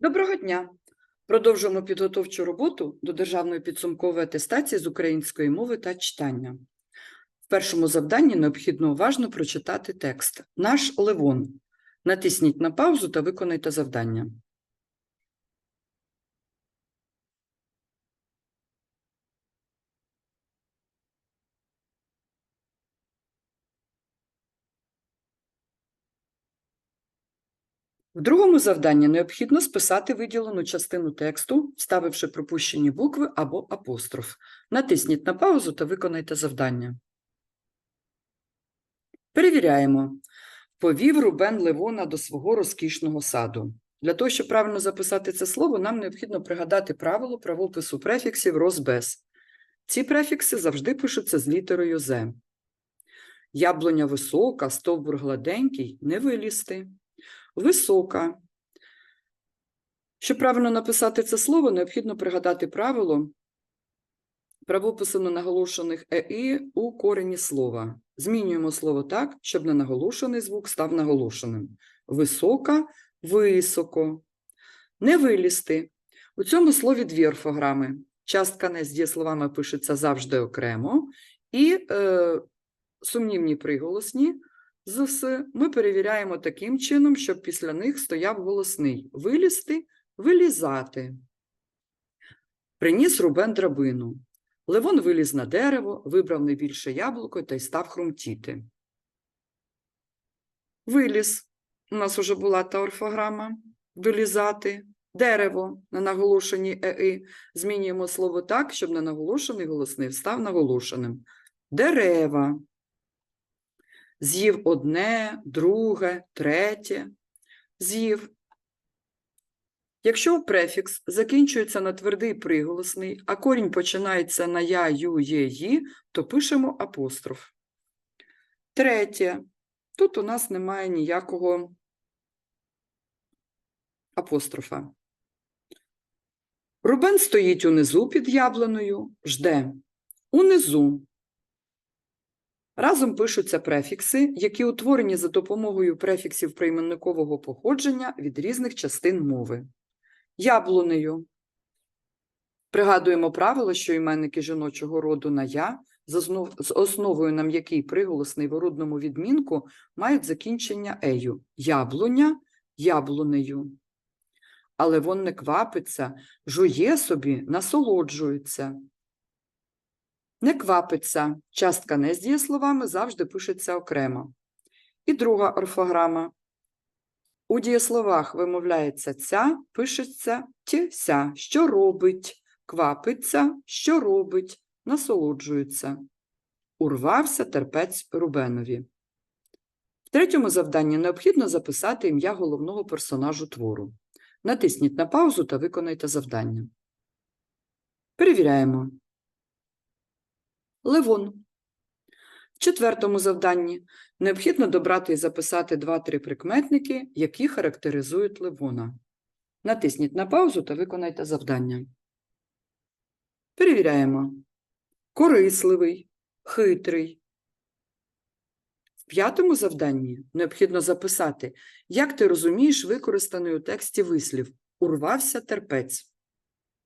Доброго дня! Продовжуємо підготовчу роботу до державної підсумкової атестації з української мови та читання. В першому завданні необхідно уважно прочитати текст Наш Левон. Натисніть на паузу та виконайте завдання. В другому завданні необхідно списати виділену частину тексту, вставивши пропущені букви або апостроф. Натисніть на паузу та виконайте завдання. Перевіряємо. Повів Рубен Левона до свого розкішного саду. Для того, щоб правильно записати це слово, нам необхідно пригадати правило правопису префіксів роз-без. Ці префікси завжди пишуться з літерою «з». Яблуня висока, стовбур гладенький, не вилізти. Висока. Щоб правильно написати це слово, необхідно пригадати правило правопису наголошених ЕІ у корені слова. Змінюємо слово так, щоб ненаголошений звук став наголошеним. Висока, високо. Не вилізти. У цьому слові дві орфограми. Частка не з дієсловами пишеться завжди окремо, і е, сумнівні приголосні з ми перевіряємо таким чином, щоб після них стояв голосний вилізти, вилізати. Приніс Рубен драбину. Левон виліз на дерево, вибрав найбільше яблуко та й став хрумтіти. Виліз. У нас уже була та орфограма. Вилізати. Дерево на наголошеній ЕИ. Змінюємо слово так, щоб на наголошений голосний став наголошеним. Дерева. З'їв одне, друге, третє. З'їв. Якщо префікс закінчується на твердий приголосний, а корінь починається на я, ю, є, ї, то пишемо апостроф. Третє. Тут у нас немає ніякого апострофа. Рубен стоїть унизу під яблуною, жде. Унизу. Разом пишуться префікси, які утворені за допомогою префіксів прийменникового походження від різних частин мови. Яблунею. Пригадуємо правило, що іменники жіночого роду на я, з основою на м'який приголосний в орудному відмінку, мають закінчення ею. Яблуня, яблунею. Але вон не квапиться, жує собі, насолоджується. Не квапиться. Частка не з дієсловами завжди пишеться окремо. І друга орфограма. У дієсловах вимовляється ця, пишеться тся, що робить, квапиться, що робить, насолоджується. Урвався терпець Рубенові. В третьому завданні необхідно записати ім'я головного персонажу твору. Натисніть на паузу та виконайте завдання. Перевіряємо. Левон. В четвертому завданні необхідно добрати і записати 2-3 прикметники, які характеризують Левона. Натисніть на паузу та виконайте завдання. Перевіряємо. Корисливий, хитрий. В п'ятому завданні необхідно записати, як ти розумієш використаний у тексті вислів Урвався терпець.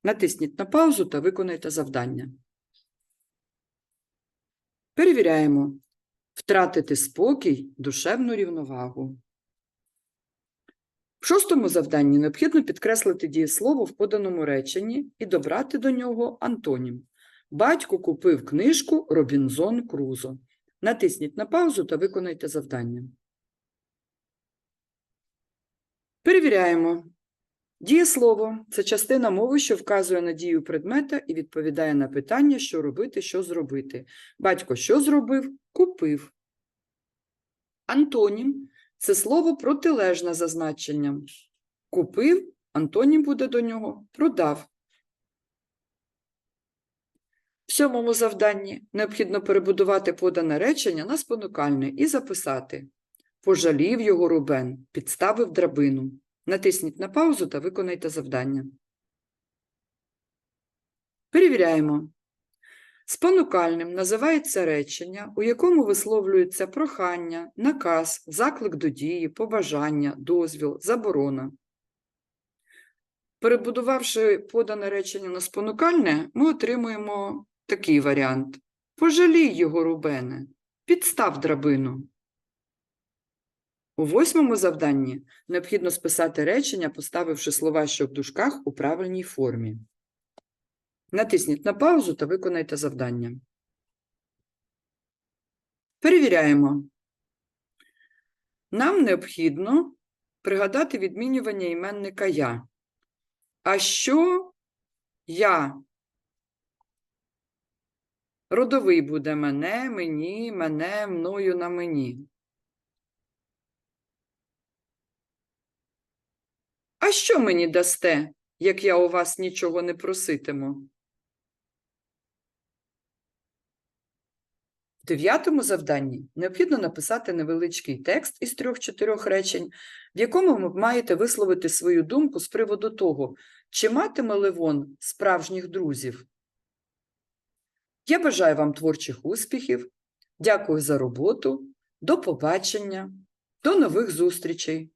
Натисніть на паузу та виконайте завдання. Перевіряємо. Втратити спокій, душевну рівновагу. В шостому завданні необхідно підкреслити дієслово в поданому реченні і добрати до нього антонім. Батько купив книжку Робінзон Крузо. Натисніть на паузу та виконайте завдання. Перевіряємо. Дієслово – це частина мови, що вказує на дію предмета і відповідає на питання, що робити, що зробити. Батько що зробив? Купив. Антонім – це слово протилежне за значенням. Купив, антонім буде до нього продав. В сьомому завданні необхідно перебудувати подане речення на спонукальне і записати. Пожалів його Рубен, підставив драбину. Натисніть на паузу та виконайте завдання. Перевіряємо. Спонукальним називається речення, у якому висловлюється прохання, наказ, заклик до дії, побажання, дозвіл, заборона. Перебудувавши подане речення на спонукальне, ми отримуємо такий варіант. Пожалій його, Рубене, підстав драбину. У восьмому завданні необхідно списати речення, поставивши слова, що в дужках, у правильній формі. Натисніть на паузу та виконайте завдання. Перевіряємо. Нам необхідно пригадати відмінювання іменника я. А що я? Родовий буде мене, мені, мене, мною на мені. А що мені дасте, як я у вас нічого не проситиму? В дев'ятому завданні необхідно написати невеличкий текст із трьох-чотирьох речень, в якому ви маєте висловити свою думку з приводу того, чи матиме Левон справжніх друзів. Я бажаю вам творчих успіхів, дякую за роботу, до побачення, до нових зустрічей.